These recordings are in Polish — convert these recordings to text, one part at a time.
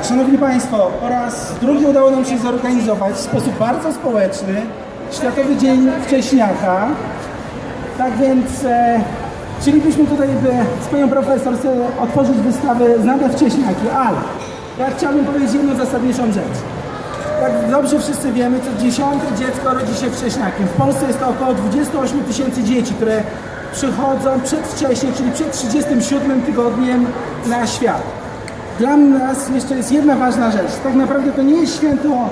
Tak, Szanowni Państwo, po raz drugi udało nam się zorganizować w sposób bardzo społeczny Światowy Dzień Wcześniaka. Tak więc e, chcielibyśmy tutaj by, z Panią Profesor otworzyć wystawę Znane Wcześniaki, ale ja chciałbym powiedzieć jedną zasadniczą rzecz. Jak dobrze wszyscy wiemy, co dziesiąte dziecko rodzi się wcześniakiem. W Polsce jest to około 28 tysięcy dzieci, które przychodzą przedwcześnie, czyli przed 37 tygodniem na świat. Dla nas jeszcze jest jedna ważna rzecz. Tak naprawdę to nie jest święto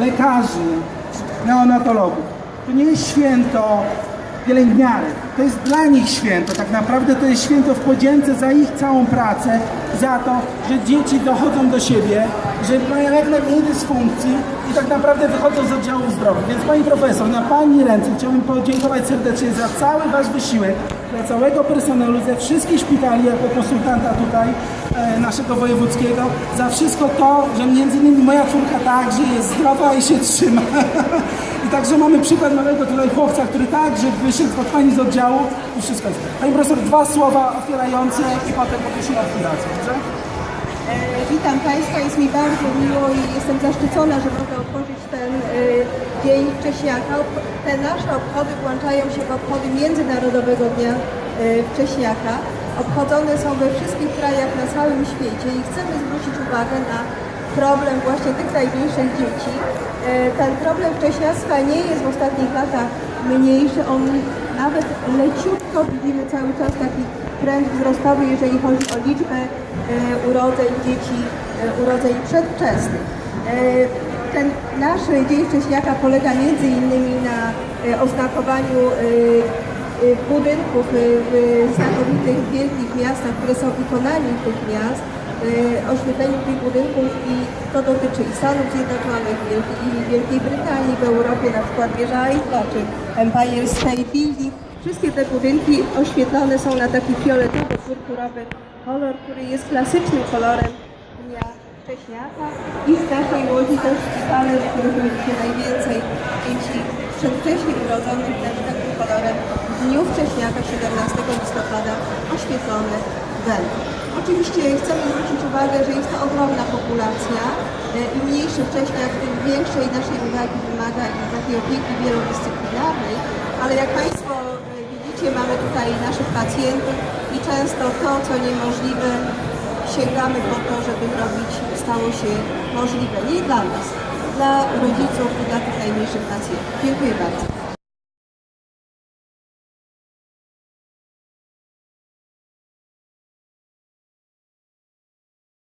lekarzy, neonatologów. To nie jest święto pielęgniarek. To jest dla nich święto. Tak naprawdę to jest święto w podzięce za ich całą pracę, za to, że dzieci dochodzą do siebie, że mają jak najmniej dysfunkcji i tak naprawdę wychodzą z oddziału zdrowia. Więc Pani Profesor, na Pani ręce chciałbym podziękować serdecznie za cały Wasz wysiłek, dla całego personelu, ze wszystkich szpitali, jako konsultanta tutaj e, naszego wojewódzkiego, za wszystko to, że między innymi moja córka także jest zdrowa i się trzyma. I także mamy przykład małego tutaj chłopca, który także wyszedł Pani z oddziału i wszystko jest. Pani Profesor, dwa słowa otwierające i potem poprosimy o dobrze? E, Witam Państwa, jest mi bardzo miło i jestem zaszczycona, że mogę otworzyć ten e, Dzień Wcześniaka. Te nasze obchody włączają się w obchody Międzynarodowego Dnia e, Wcześniaka. Obchodzone są we wszystkich krajach na całym świecie i chcemy zwrócić uwagę na problem właśnie tych najmniejszych dzieci. E, Ten problem wcześniactwa nie jest w ostatnich latach mniejszy, on nawet leciutko widzimy cały czas taki trend wzrostowy, jeżeli chodzi o liczbę e, urodzeń dzieci, e, urodzeń przedwczesnych. Ten nasz Dzień Wcześniaka polega między innymi na oznakowaniu budynków w znakomitych wielkich miastach, które są ikonami tych miast, oświetleniu tych budynków i to dotyczy i Stanów Zjednoczonych, i Wielkiej Brytanii, w Europie na przykład wieża Eiffla czy Empire State Building. Wszystkie te budynki oświetlone są na taki fioletowo-purpurowy kolor, który jest klasycznym kolorem dnia wcześniaka i w naszej łodzi też szpitale, w których się najwięcej dzieci przedwcześnie urodzonych też takim kolorem w dniu wcześniaka 17 listopada oświetlone Oczywiście chcemy zwrócić uwagę, że jest to ogromna populacja. E, Im mniejszy wcześniak, tym większej naszej uwagi wymaga i takiej opieki wielodyscyplinarnej, ale jak Państwo e, widzicie, mamy tutaj naszych pacjentów i często to, co niemożliwe, sięgamy po to, żeby robić stało się możliwe. Nie dla nas, dla rodziców i dla tych najmniejszych pacjentów. Dziękuję bardzo.